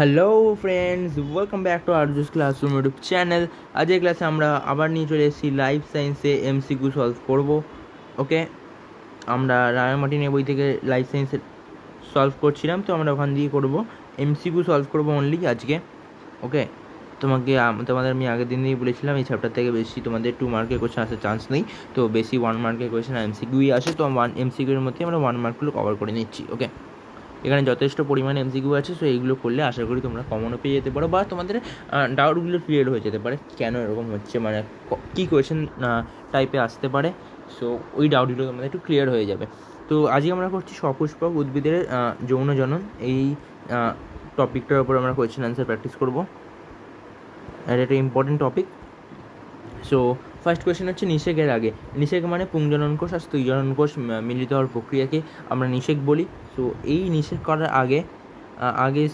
Hello friends welcome back to আর্জুস classroom YouTube channel আজকের ক্লাসে আমরা আবার নিয়ে চলে এসেছি লাইফ সায়েন্সে এমসিকিউ সলভ করব ওকে আমরা রায়মার্টিনের বই থেকে লাইফ সায়েন্সের সলভ করছিলাম, তো আমরা ওখান দিয়ে করব। এমসিকিউ সলভ করব অনলি আজকে ওকে তোমাকে তোমাদের আমি আগের দিনই বলেছিলাম, এই চ্যাপ্টার থেকে বেশি তোমাদের টু মার্কের কোশ্চেন আসার চান্স নেই, তো বেশি ওয়ান মার্কের কোশ্চেন এমসিকিউই আসে, তো ওয়ান এমসিকিউর মধ্যে আমরা ওয়ান মার্কগুলো কভার করে নিচ্ছি ওকে এখানে যথেষ্ট পরিমাণে এমসিকিউ আছে সো এইগুলো করলে আশা করি তোমরা কমনও পেয়ে যেতে পারো বা তোমাদের ডাউটগুলো ক্লিয়ার হয়ে যেতে পারে কেন এরকম হচ্ছে মানে ক- কোয়েশ্চেন টাইপে আসতে পারে সো ওই ডাউটগুলো তোমাদের একটু ক্লিয়ার হয়ে যাবে। তো আজকে আমরা করছি সপুষ্পক উদ্ভিদের যৌন জনন, এই টপিকটার উপর আমরা কোয়েশ্চেন অ্যান্সার প্র্যাকটিস করব। এটা একটা important topic so first question হচ্ছে নিষেকের আগে। নিষেক মানে পুংজনন কোষ আর স্ত্রীজনন কোষ মিলিত হওয়ার প্রক্রিয়াকে আমরা নিষেক বলি। সো এই নিষেক করার আগে আগে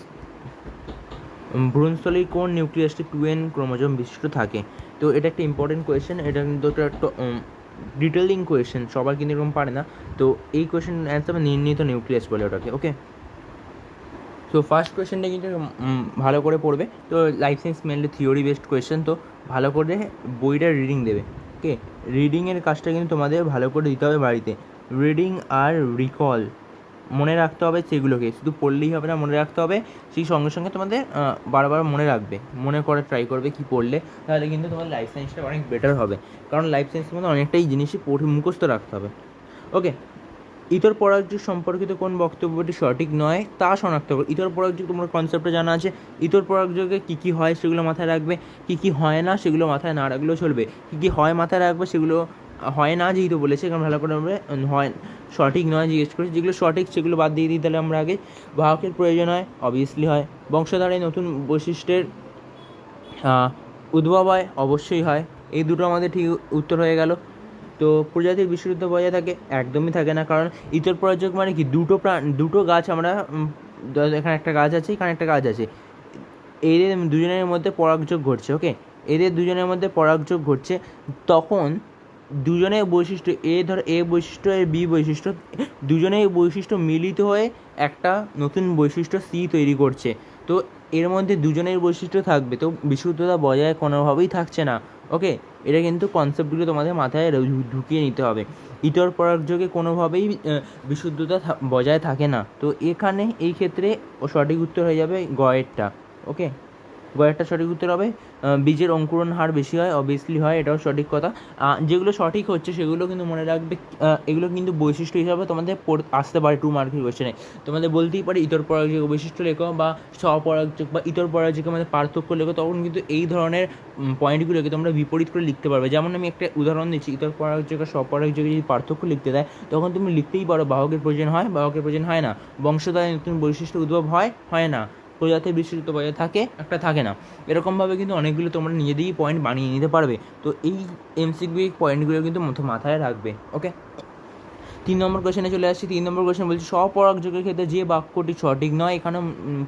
উম, ভ্রূণস্থলীর কোন নিউক্লিয়াসটি টু এন ক্রোমোজোম বিশিষ্ট থাকে? তো এটা একটা ইম্পর্টেন্ট কোয়েশ্চেন এটা কিন্তু একটা ডিটেলিং কোয়েশ্চেন সবার কিন্তু এরকম পারে না। তো এই কোয়েশ্চেন অ্যান্সার নির্ণীত নিউক্লিয়াস বলে ওটাকে ওকে তো ফার্স্ট কোয়েশ্চেনটা কিন্তু ভালো করে পড়বে। তো life science mainly theory based question তো ভালো করে বইটা রিডিং দেবে ওকে রিডিংয়ের কাজটা কিন্তু তোমাদের ভালো করে দিতে হবে বাড়িতে। রিডিং আর রিকল মনে রাখতে হবে সেগুলোকে, শুধু পড়লেই হবে না, মনে রাখতে হবে সেই সঙ্গে সঙ্গে তোমাদের বারবার মনে রাখবে, মনে করে ট্রাই করবে কি পড়লে, তাহলে কিন্তু তোমার লাইফ সায়েন্সটা অনেক বেটার হবে। কারণ লাইফ সায়েন্সের মধ্যে অনেকটাই জিনিসই পড়ে মুখস্থ রাখতে হবে ওকে ইতর পরাগযোগ সম্পর্কিত কোন বক্তব্যটি সঠিক নয় তা শনাক্ত করো। ইতর পরাগযোগ তোমার কনসেপ্টে জানা আছে। ইতর পরাগযোগে কী কী হয় সেগুলো মাথায় রাখবে। কী কী হয় না সেগুলো মাথায় না রাখলেও চলবে। কী কী হয় মাথায় রাখবে সেগুলো হয় না যেহেতু বলেছে, কারণ ভালো করে আমরা হয়, সঠিক নয় জিজ্ঞেস করেছি। যেগুলো সঠিক সেগুলো বাদ দিয়ে দিই তাহলে আমরা আগে। বাহকের প্রয়োজন হয় অবভিয়াসলি হয়। বংশধারায় নতুন বৈশিষ্ট্যের উদ্ভব হয়, অবশ্যই হয়। এই দুটো আমাদের ঠিক উত্তর হয়ে গেল। তো প্রজাতির বিশুদ্ধ বজায় থাকে, একদমই থাকে না। কারণ ইতর পরাজক মানে কি? দুটো প্রাণ, দুটো গাছ আমরা এখানে একটা গাছ আছে, এখানে একটা গাছ আছে। এদের দুজনের মধ্যে পরাগযোগ ঘটছে ওকে এদের দুজনের মধ্যে পরাগযোগ ঘটছে, তখন দুজনের বৈশিষ্ট্য এ, ধর এ বৈশিষ্ট্য এর বি বৈশিষ্ট্য দুজনের বৈশিষ্ট্য মিলিত হয়ে একটা নতুন বৈশিষ্ট্য সি তৈরি করছে। তো এর মধ্যে দুজনের বৈশিষ্ট্য থাকবে, তো বিশুদ্ধতা বজায় কোনোভাবেই থাকছে না ওকে এটা কিন্তু কনসেপ্টগুলো তোমাদের মাথায় ঢুকিয়ে নিতে হবে। ইতর পরাগযোগে কোনোভাবেই বিশুদ্ধতা বজায় থাকে না। তো এখানে এই ক্ষেত্রে সঠিক উত্তর হয়ে যাবে গয়েরটা ওকে গয়েরটা সঠিক উত্তর হবে। বীজের অঙ্কুরণ হার বেশি হয় অবভিয়াসলি হয়, এটাও সঠিক কথা। যেগুলো সঠিক হচ্ছে সেগুলো কিন্তু মনে রাখবে এগুলো কিন্তু বৈশিষ্ট্য হিসাবে তোমাদের আসতে পারে টু মার্কের কোশ্চেনে তোমাদের বলতেই পারে, ইতর পরাগযোগ বৈশিষ্ট্য লেখো বা স্বপরাগযোগ বা ইতর পরাগযোগের মধ্যে পার্থক্য লেখো, তখন কিন্তু এই ধরনের পয়েন্টগুলোকে তোমরা বিপরীত করে লিখতে পারবে। যেমন আমি একটা উদাহরণ দিচ্ছি, ইতর পরাগযোগ আর স্বপরাগযোগে যদি পার্থক্য লিখতে দেয়, তখন তুমি লিখতেই পারো বাহকের প্রয়োজন হয়, বাহকের প্রয়োজন হয় না। বংশধারে নতুন বৈশিষ্ট্য উদ্ভব হয় হয় না। প্রজাতির বিস্তৃত বজায় থাকে, একটা থাকে না। এরকমভাবে কিন্তু অনেকগুলো তোমরা নিজেদেরই পয়েন্ট বানিয়ে নিতে পারবে। তো এই এমসিকিউ পয়েন্টগুলো কিন্তু মাথা- মাথায় রাখবে ওকে তিন নম্বর কোয়েশনে চলে আসছি। তিন নম্বর কোয়েশন বলছে স্বপরাগযোগের ক্ষেত্রে যে বাক্যটি সঠিক নয় এখানে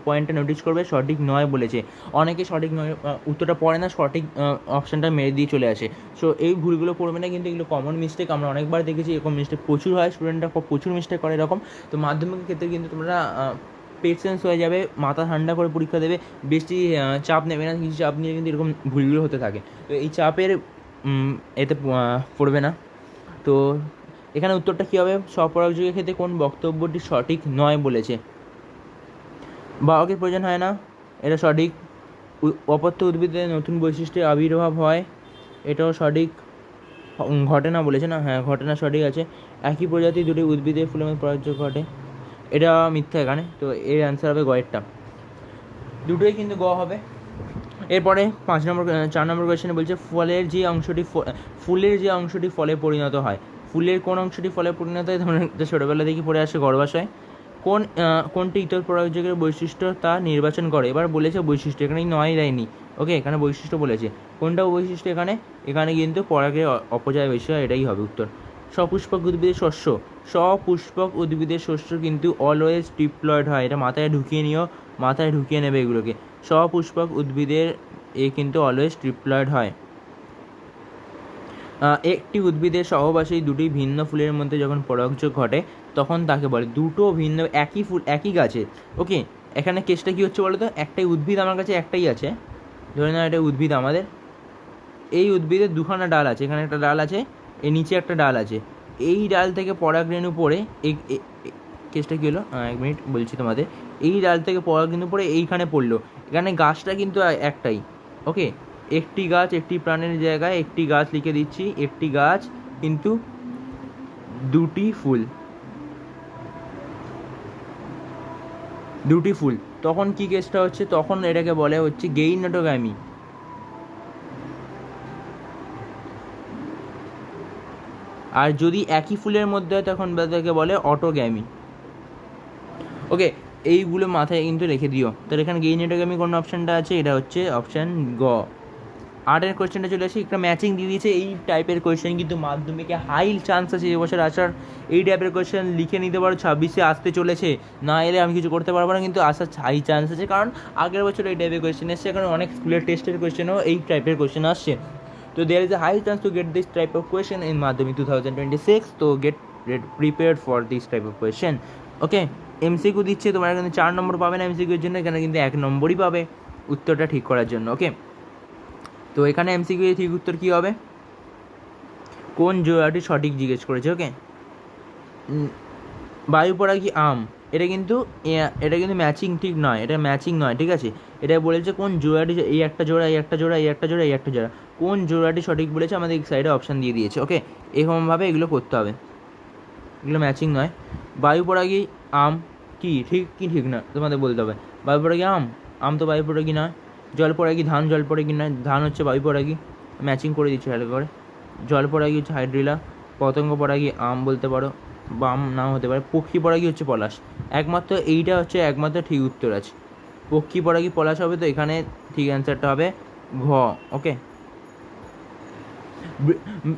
পয়েন্টটা নোটিস করবে, সঠিক নয় বলেছে। অনেকে সঠিক নয় উত্তরটা পড়ে না, সঠিক অপশানটা মেরে দিয়ে চলে আসে। সো এই ভুলগুলো পড়বে না, কিন্তু এগুলো কমন মিস্টেক আমরা অনেকবার দেখেছি, এরকম মিস্টেক প্রচুর হয় স্টুডেন্টরা প্রচুর মিস্টেক করে এরকম। তো মাধ্যমিকের ক্ষেত্রে কিন্তু তোমরা পেশেন্স হয়ে যাবে মাথা ঠান্ডা করে পরীক্ষা দেবে বেশি চাপ নেবে না কিছু চাপ নিয়ে কিন্তু এরকম ভুলগুলো হতে থাকে। তো এই চাপের এতে পড়বে না। তো এখানে উত্তরটা কী হবে? স্বপরাগযোগের ক্ষেত্রে কোন বক্তব্যটি সঠিক নয় বলেছে। বাহকের প্রয়োজন হয় না এটা সঠিক। অপত্য উদ্ভিদে নতুন বৈশিষ্ট্যের আবির্ভাব হয় এটাও সঠিক। উম, ঘটে না বলেছে না? হ্যাঁ ঘটে না সঠিক আছে। একই প্রজাতি দুটি উদ্ভিদের ফুলের মধ্যে পরাগযোগ ঘটে। এটা মিথ্যা এখানে, তো এর অ্যান্সার হবে গয়েরটা। দুটোই কিন্তু গ হবে। এরপরে পাঁচ নম্বর চার নম্বর কোয়েশ্চেনে বলছে, ফলের যে অংশটি ফুলের যে অংশটি ফলে পরিণত হয়, ফুলের কোন অংশটি ফলে পরিণত হয়? এটা ছোটোবেলা থেকে পড়ে আসে গর্ভাশয় কোন কোনটি ইতর প্রয়োজকের বৈশিষ্ট্য তা নির্বাচন করে? এবার বলেছে বৈশিষ্ট্য, এখানে নয় দেয়নি ওকে, এখানে বৈশিষ্ট্য বলেছে। কোনটা বৈশিষ্ট্য এখানে? এখানে কিন্তু পরাগের অপচয় বেশি হয় এটাই হবে উত্তর। সপুষ্পক উদ্ভিদের শস্য। সপুষ্পক উদ্ভিদের শস্য কিন্তু অলওয়েজ ডিপ্লয়েড হয়। এটা মাথায় ঢুকিয়ে নিও, মাথায় ঢুকিয়ে নেবে এগুলোকে। সপুষ্পক উদ্ভিদের এ কিন্তু অলওয়েজ ট্রিপ্লয়েড হয়। একটি উদ্ভিদের সহবাসী দুটি ভিন্ন ফুলের মধ্যে যখন পরাগযোগ ঘটে, তখন তাকে বলে দুটো ভিন্ন, একই ফুল, একই গাছে। ওকে এখানে কেসটা কী হচ্ছে বলো তো একটাই উদ্ভিদ আমার কাছে, একটাই আছে। ধরে নাও এটা উদ্ভিদ আমাদের। এই উদ্ভিদের দুখানা ডাল আছে। এখানে একটা ডাল আছে এর নিচে একটা ডাল আছে। এই ডাল থেকে পরাগরেণু এ- এ- কেসটা কী হলো? এক মিনিট, বলছি তোমাদের। এই ডাল থেকে পরাগরেণু পড়ে এইখানে পড়ল। এখানে গাছটা কিন্তু একটাই। ওকে? একটি গাছ একটি প্রাণের জায়গায়, একটি গাছ লিখে দিচ্ছি, একটি গাছ কিন্তু দুটি ফুল। দুটি ফুল। তখন কি কেসটা হচ্ছে? তখন এটাকে বলে হচ্ছে গেইনটোগ্যামি আর যদি একই ফুলের মধ্যে হয়, তখন তাকে বলে অটোগ্যামি ওকে এইগুলো মাথায় কিন্তু রেখে দিও। তাহলে এখানে গেইনেটোগ্যামি কোন অপশানটা আছে? এটা হচ্ছে অপশান গ। আটের কোয়েশ্চেনটা চলে আসি, একটা ম্যাচিং দিয়ে দিয়েছে। এই টাইপের কোয়েশ্চেন কিন্তু মাধ্যমিকে হাই চান্স আছে এবছর আসার। এই টাইপের কোয়েশ্চেন লিখে নিতে পারো, ছাব্বিশে আসতে চলেছে। না এলে আমি কিছু করতে পারব না, কিন্তু আসার হাই চান্স আছে। কারণ আগের বছর এই টাইপের কোয়েশ্চেন এসছে কারণ অনেক স্কুলের টেস্টের কোয়েশ্চেনও এই টাইপের কোয়েশ্চেন আসছে। তো there is a high chance to get this type of question in Madhyamik two thousand twenty six তো get prepared for this type of question okay MCQ দিচ্ছে, তোমার এখানে চার নম্বর পাবে না এমসিকিউর জন্য, এখানে কিন্তু এক নম্বরই পাবে উত্তরটা ঠিক করার জন্য ওকে তো এখানে এমসিকিউ ঠিক উত্তর কী হবে? কোন জোড়াটি সঠিক জিজ্ঞেস করেছে ওকে বায়ু পড়া কি আম? এটা কিন্তু এটা কিন্তু ম্যাচিং ঠিক নয়, এটা ম্যাচিং নয়, ঠিক আছে? এটা বলেছে কোন জোড়াটি এই একটা জোড়া, এই একটা জোড়া, এই একটা জোড়া, এই একটা জোড়া। কোন জোড়াটি সঠিক বলেছে আমাদের এই সাইডে অপশান দিয়ে দিয়েছে ওকে এরকমভাবে এগুলো করতে হবে। এগুলো ম্যাচিং নয়। বায়ু পরাগী আম কি? ঠিক কি ঠিক না, তোমাদের বলতে হবে। বায়ু পরাগী আম? আম তো বায়ু পরাগী নয়। জল পরাগী ধান জল পরাগী নয়। ধান হচ্ছে বায়ু পরাগী ম্যাচিং করে দিচ্ছে ভালো করে জল পরাগী হচ্ছে হাইড্রিলা পতঙ্গ পরাগী আম বলতে পারো। বাম নাও হতে পারে পক্ষী পরাগী হচ্ছে পলাশ। একমাত্র এইটা হচ্ছে একমাত্র ঠিক উত্তর আছে। পক্ষী পরাগী পলাশ হবে তো এখানে ঠিক অ্যান্সারটা হবে ঘ ওকে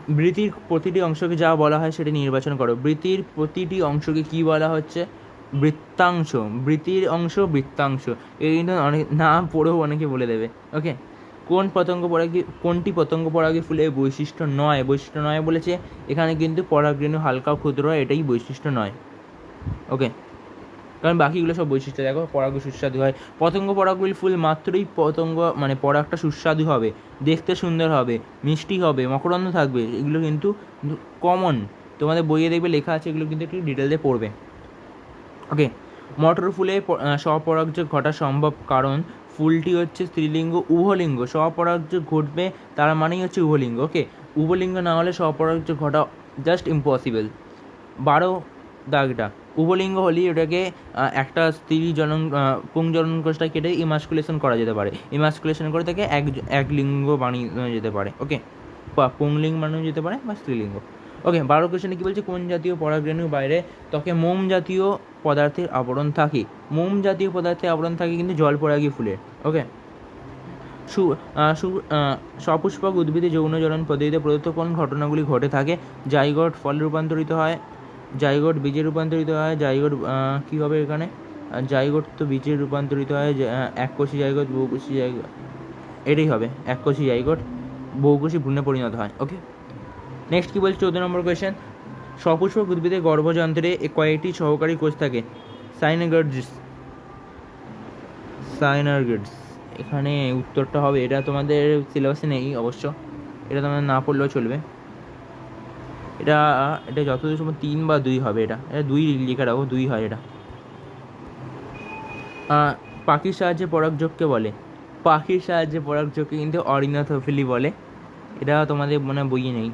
বৃত্তির প্রতিটি অংশকে যা বলা হয় সেটা নির্বাচন করো। বৃত্তির প্রতিটি অংশকে কি বলা হচ্ছে? বৃত্তাংশ। বৃত্তির অংশ, বৃত্তাংশ। এই অনেক নাম পড়েও অনেকে বলে দেবে ওকে কোন পতঙ্গ পরাগী কোনটি পতঙ্গ পরাগী ফুলের বৈশিষ্ট্য নয়? বৈশিষ্ট্য নয় বলেছে এখানে কিন্তু পরাগরেণু হালকা ক্ষুদ্র এটাই বৈশিষ্ট্য নয়। ওকে? কারণ বাকিগুলো সব বৈশিষ্ট্য দেখো পরাগ সুস্বাদু হয়। পতঙ্গ পরাগগুলি ফুল মাত্রই পতঙ্গ মানে পরাগটা সুস্বাদু হবে দেখতে সুন্দর হবে মিষ্টি হবে মকরন্দ থাকবে এগুলো কিন্তু কমন তোমাদের বইয়ে দেখবে লেখা আছে এগুলো কিন্তু একটু ডিটেলসে পড়বে। ওকে? মটর ফুলে আহ, ঘটা সম্ভব কারণ ফুলটি হচ্ছে স্ত্রীলিঙ্গ, উভলিঙ্গ। স্বপরাগযোগ ঘটবে, তার মানেই হচ্ছে উভলিঙ্গ ওকে উভলিঙ্গ না হলে স্বপরাগযোগ ঘটা জাস্ট ইম্পসিবল বারো দাগটা। উভলিঙ্গ হলেই ওটাকে একটা স্ত্রী জনন পুংজনন কোষটা কেটে ইমাস্কুলেশন করা যেতে পারে। ইমাস্কুলেশন করে তাকে এক এক লিঙ্গ বানিয়ে যেতে পারে ওকে পুংলিঙ্গ বানানো যেতে পারে বা স্ত্রীলিঙ্গ। ওকে বারো কোশ্চেনে কি বলছে? কোন জাতীয় পরাগরেণুর বাইরে ত্বকে মোম জাতীয় পদার্থের আবরণ থাকে? মোম জাতীয় পদার্থের আবরণ থাকে কিন্তু জল পরাগী ফুলের ওকে সু সপুষ্পক উদ্ভিদে যৌনজনন পদ্ধতিতে প্রদত্ত কোন ঘটনাগুলি ঘটে থাকে? জাইগোট ফলে রূপান্তরিত হয়, জাইগোট বীজে রূপান্তরিত হয়, জাইগোট কী হবে এখানে? জাইগোট তো বীজে রূপান্তরিত হয় এককোষী জাইগোট বহুকোষী জাইগোট, এটাই হবে এককোষী জাইগোট বহুকোষী ভ্রূণে পরিণত হয়। ওকে নেক্সট কি বলছে? চৌদ্দ নম্বর কোয়েশ্চেন সপুষ্পক উদ্ভিদের গর্ভযন্ত্রে কয়েকটি সহকারী কোষ থাকে। সাইনাগার্ডস সাইনার্গেটস এখানে উত্তরটা হবে। এটা তোমাদের সিলেবাসে নেই অবশ্য। এটা তোমাদের না পড়লেও চলবে। এটা এটা যতদূর সম্ভব তিন বা দুই হবে এটা। এটা দুই লিখে রাখো, দুই হয় এটা। পাখির সাহায্যে পরাগযোগকে বলে। পাখির সাহায্যে পরাগযোগকে কিন্তু অরিনাথোফিলি বলে। এটা তোমাদের মনে বইয়ে নেই।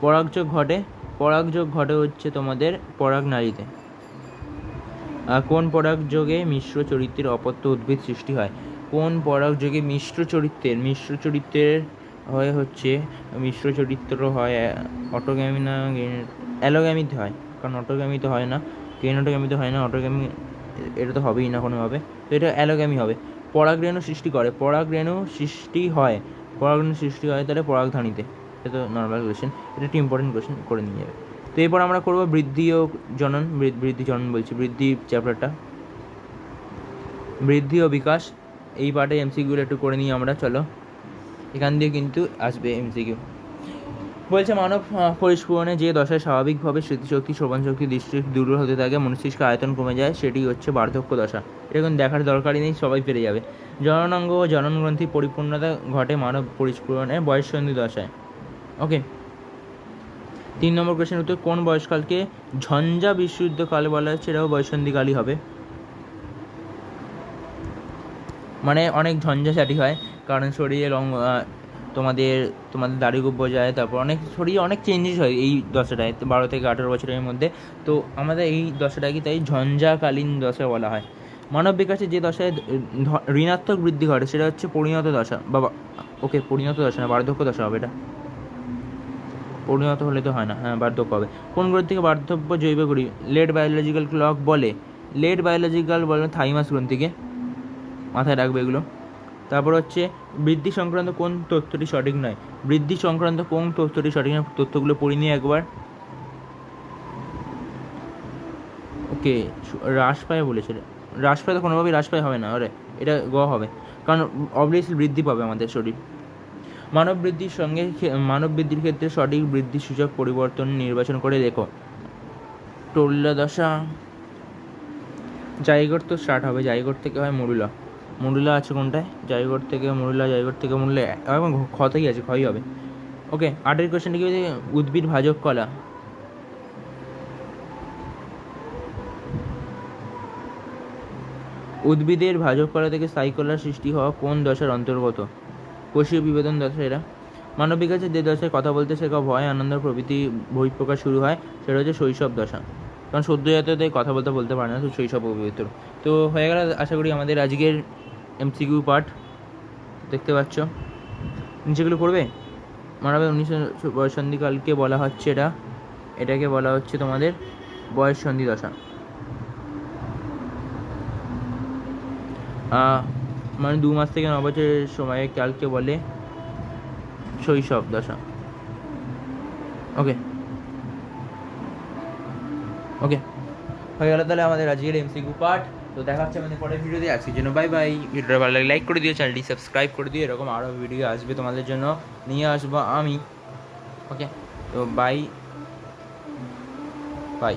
পরাগযোগ ঘটে পরাগযোগ ঘটে হচ্ছে তোমাদের পরাগ নারীতে। কোন পরাগযোগে মিশ্র চরিত্রের অপত্য উদ্ভিদ সৃষ্টি হয়? কোন পরাগযোগে মিশ্র চরিত্রের মিশ্র চরিত্রের হয় হচ্ছে, মিশ্র চরিত্র হয় অটোগ্যামি না অ্যালোগ্যামিতে হয়। কারণ অটোগ্যামিতে হয় না কেনোটোগ্যামিতে হয় না অটোগ্যামি এটা তো হবেই না কোনোভাবে। তো এটা অ্যালোগ্যামি হবে। পরাগরেণু সৃষ্টি করে পরাগরেণু সৃষ্টি হয় পরাগরেণু সৃষ্টি হয় তাহলে পরাগধানীতে। এটা তো নর্মাল কোয়েশ্চেন এটা একটি ইম্পর্টেন্ট কোয়েশ্চেন করে নিয়ে যাবে। তো এরপর আমরা করব বৃদ্ধি ও জনন। বৃদ্ধি জনন বলছি। বৃদ্ধি চ্যাপ্টারটা বৃদ্ধি ও বিকাশ। এই পার্টে এমসিকিউগুলো একটু করে নিই আমরা, চলো। এখান দিয়ে কিন্তু আসবে এমসিকিউ বলছে মানব পরিস্ফুরণে যে দশায় স্বাভাবিকভাবে স্মৃতিশক্তি শ্রবণশক্তি দৃষ্টি দুর্বল হতে থাকে, মস্তিষ্ক আয়তন কমে যায়, সেটি হচ্ছে বার্ধক্য দশা। এটা কোনো দেখার দরকারই নেই, সবাই পেরে যাবে। জননাঙ্গ ও জননগ্রন্থি পরিপূর্ণতা ঘটে মানব পরিস্ফুরণে বয়ঃসন্ধি দশায়। ওকে তিন নম্বর কোয়েশ্চেন উত্তর, কোন বয়সকালকে ঝঞ্ঝা বিশুদ্ধকাল বলা হচ্ছে? এটাও বয়ঃসন্ধিকালই হবে। মানে অনেক ঝঞ্ঝাঝাটি হয়, কারণ শরীরে রং তোমাদের তোমাদের দাড়ি গোব্য যায়, তারপর অনেক শরীরে অনেক চেঞ্জেস হয় এই দশাটায়, বারো থেকে আঠেরো বছরের মধ্যে। তো আমাদের এই দশাটাকে তাই ঝঞ্ঝাকালীন দশা বলা হয়। মানব বিকাশে যে দশায় ঋণাত্মক বৃদ্ধি ঘটে, সেটা হচ্ছে পরিণত দশা। বাবা ওকে পরিণত দশা না, বার্ধক্য দশা হবে এটা। পরিণত হলে তো হয় না হ্যাঁ বার্ধক্য হবে। কোন গ্রন্থ থেকে বার্ধক্য জৈব করি লেট বায়োলজিক্যাল ক্লক বলে। লেট বায়োলজিক্যাল বলে থাইমাস গ্রন্থিকে। মাথায় রাখবে এগুলো। তারপর হচ্ছে, বৃদ্ধি সংক্রান্ত কোন তথ্যটি সঠিক নয়? বৃদ্ধি সংক্রান্ত কোন তথ্যটি সঠিক নয়? তথ্যগুলো পড়ে নিয়ে একবার। ওকে হ্রাস পায় বলেছে। হ্রাস পায় তো কোনোভাবেই হ্রাস পায় হবে না আরে এটা গ হবে। কারণ অবভিয়াসলি বৃদ্ধি পাবে আমাদের শরীর। মানব বৃদ্ধির সঙ্গে মানব বৃদ্ধির ক্ষেত্রে সঠিক বৃদ্ধি সূচক পরিবর্তন নির্বাচন করে দেখো। টোল্লা দশা জায়গর তো স্টার্ট হবে জায়গর থেকে হয় মুরুলা মুরুলা আছে কোনটায়? জায়গর থেকে মুরুলা জায়গর থেকে মরুলা এখন ক্ষতই আছে, ক্ষয়ই হবে। ওকে, আটের কোয়েশ্চেনটা কি উদ্ভিদ ভাজক কলা। উদ্ভিদের ভাজক কলা থেকে স্থায়ী কলার সৃষ্টি হওয়া কোন দশার অন্তর্গত? কোষীয় বিবেদন দশা এরা। মানব বিকাশে যে দশায় কথা বলতে শেখা ভয়, আনন্দ, প্রভৃতি বহিঃপ্রকাশ শুরু হয়, সেটা হচ্ছে শৈশব দশা। কারণ সদ্যজাততে কথা বলতে বলতে পারে না শৈশব পবিত্র। তো হয়ে গেল, আশা করি আমাদের আজকের এমসিকিউ পার্ট দেখতে পাচ্ছ। নিচেগুলো পড়বে? মানবের উনিশশো বয়সন্ধিকালকে বলা হচ্ছে এটা। এটাকে বলা হচ্ছে তোমাদের বয়স সন্ধি দশা মানে দু মাস থেকে ন বছরের সময়ে কালকে বলে শৈশব, দশা। ওকে। ওকে। হয়ে গেল তাহলে আমাদের আজকের এমসিকিউ পার্ট তো দেখা হচ্ছে আমাদের পরের ভিডিওতে। আজকের জন্য বাই বাই ভিডিওটা ভালো লাগে লাইক করে দিও চ্যানেলটি সাবস্ক্রাইব করে দিও। এরকম আরও ভিডিও আসবে তোমাদের জন্য। নিয়ে আসব আমি। ওকে। তো বাই বাই